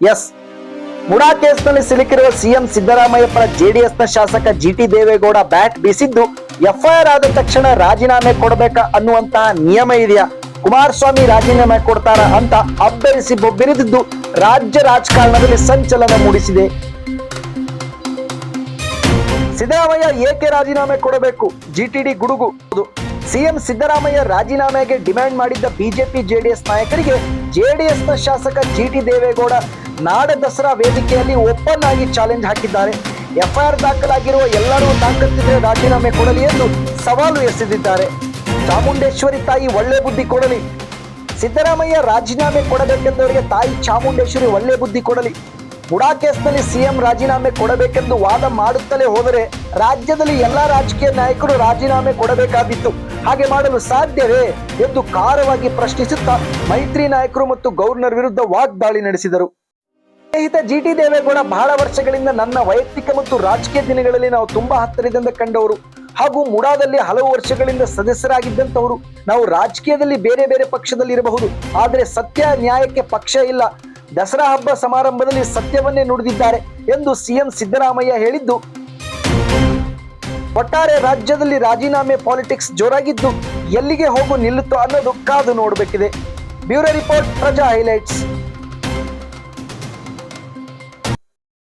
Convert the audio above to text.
S. MUDA ಕೇಸ್ನಲ್ಲಿ ಸಿಲುಕಿರುವ CM Siddaramaiah ಪರ ಜೆಡಿಎಸ್ನ ಶಾಸಕ ಜಿಟಿ ದೇವೇಗೌಡ ಬ್ಯಾಟ್ ಬೀಸಿದ್ದು ಎಫ್ಐಆರ್ ಆದ ತಕ್ಷಣ ರಾಜೀನಾಮೆ ಕೊಡಬೇಕಾ ಅನ್ನುವಂತಹ ನಿಯಮ ಇದೆಯಾ? ಕುಮಾರಸ್ವಾಮಿ ರಾಜೀನಾಮೆ ಕೊಡ್ತಾರ ಅಂತ ಅಬ್ಬರಿಸಿ ಬೊಬ್ಬಿರಿದಿದ್ದು ರಾಜ್ಯ ರಾಜಕಾರಣದಲ್ಲಿ ಸಂಚಲನ ಮೂಡಿಸಿದೆ. ಸಿದ್ದರಾಮಯ್ಯ ಏಕೆ ರಾಜೀನಾಮೆ ಕೊಡಬೇಕು? ಜಿಟಿಡಿ ಗುಡುಗು. ಸಿಎಂ ಸಿದ್ದರಾಮಯ್ಯ ರಾಜೀನಾಮೆಗೆ ಡಿಮ್ಯಾಂಡ್ ಮಾಡಿದ್ದ ಬಿಜೆಪಿ ಜೆಡಿಎಸ್ ನಾಯಕರಿಗೆ ಜೆಡಿಎಸ್ನ ಶಾಸಕ ಜಿಟಿ ದೇವೇಗೌಡ ನಾಡ ದಸರಾ ವೇದಿಕೆಯಲ್ಲಿ ಓಪನ್ ಆಗಿ ಚಾಲೆಂಜ್ ಹಾಕಿದ್ದಾರೆ. ಎಫ್ಐಆರ್ ದಾಖಲಾಗಿರುವ ಎಲ್ಲರೂ ತಾಕತ್ತಿದ್ರೆ ರಾಜೀನಾಮೆ ಕೊಡಲಿ ಎಂದು ಸವಾಲು ಎಸೆದಿದ್ದಾರೆ. ಚಾಮುಂಡೇಶ್ವರಿ ತಾಯಿ ಒಳ್ಳೆ ಬುದ್ಧಿ ಕೊಡಲಿ. ಸಿದ್ದರಾಮಯ್ಯ ರಾಜೀನಾಮೆ ಕೊಡಬೇಕೆಂದವರಿಗೆ ತಾಯಿ ಚಾಮುಂಡೇಶ್ವರಿ ಒಳ್ಳೆ ಬುದ್ಧಿ ಕೊಡಲಿ. ಮುಡಾ ಕೇಸ್ನಲ್ಲಿ ಸಿಎಂ ರಾಜೀನಾಮೆ ಕೊಡಬೇಕೆಂದು ವಾದ ಮಾಡುತ್ತಲೇ ಹೋದರೆ ರಾಜ್ಯದಲ್ಲಿ ಎಲ್ಲಾ ರಾಜಕೀಯ ನಾಯಕರು ರಾಜೀನಾಮೆ ಕೊಡಬೇಕಾಗಿತ್ತು. ಹಾಗೆ ಮಾಡಲು ಸಾಧ್ಯವೇ ಎಂದು ಖಾರವಾಗಿ ಪ್ರಶ್ನಿಸುತ್ತಾ ಮೈತ್ರಿ ನಾಯಕರು ಮತ್ತು ಗವರ್ನರ್ ವಿರುದ್ಧ ವಾಗ್ದಾಳಿ ನಡೆಸಿದರು. ಸ್ನೇಹಿತ ಜಿ ಟಿ ದೇವೇಗೌಡ ಬಹಳ ವರ್ಷಗಳಿಂದ ನನ್ನ ವೈಯಕ್ತಿಕ ಮತ್ತು ರಾಜಕೀಯ ದಿನಗಳಲ್ಲಿ ನಾವು ತುಂಬಾ ಹತ್ತಿರದಿಂದ ಕಂಡವರು ಹಾಗೂ ಮುಡಾದಲ್ಲಿ ಹಲವು ವರ್ಷಗಳಿಂದ ಸದಸ್ಯರಾಗಿದ್ದಂತವರು ನಾವು ರಾಜಕೀಯದಲ್ಲಿ ಬೇರೆ ಬೇರೆ ಪಕ್ಷದಲ್ಲಿ ಇರಬಹುದು ಆದರೆ ಸತ್ಯ ನ್ಯಾಯಕ್ಕೆ ಪಕ್ಷ ಇಲ್ಲ. ದಸರಾ ಹಬ್ಬ ಸಮಾರಂಭದಲ್ಲಿ ಸತ್ಯವನ್ನೇ ನುಡಿದಿದ್ದಾರೆ ಎಂದು ಸಿಎಂ ಸಿದ್ದರಾಮಯ್ಯ ಹೇಳಿದ್ದು. ಒಟ್ಟಾರೆ ರಾಜ್ಯದಲ್ಲಿ ರಾಜೀನಾಮೆ ಪಾಲಿಟಿಕ್ಸ್ ಜೋರಾಗಿದ್ದು ಎಲ್ಲಿಗೆ ಹೋಗು ನಿಲ್ಲುತ್ತೋ ಅನ್ನೋದು ಕಾದು ನೋಡಬೇಕಿದೆ. Bureau report Praja highlights.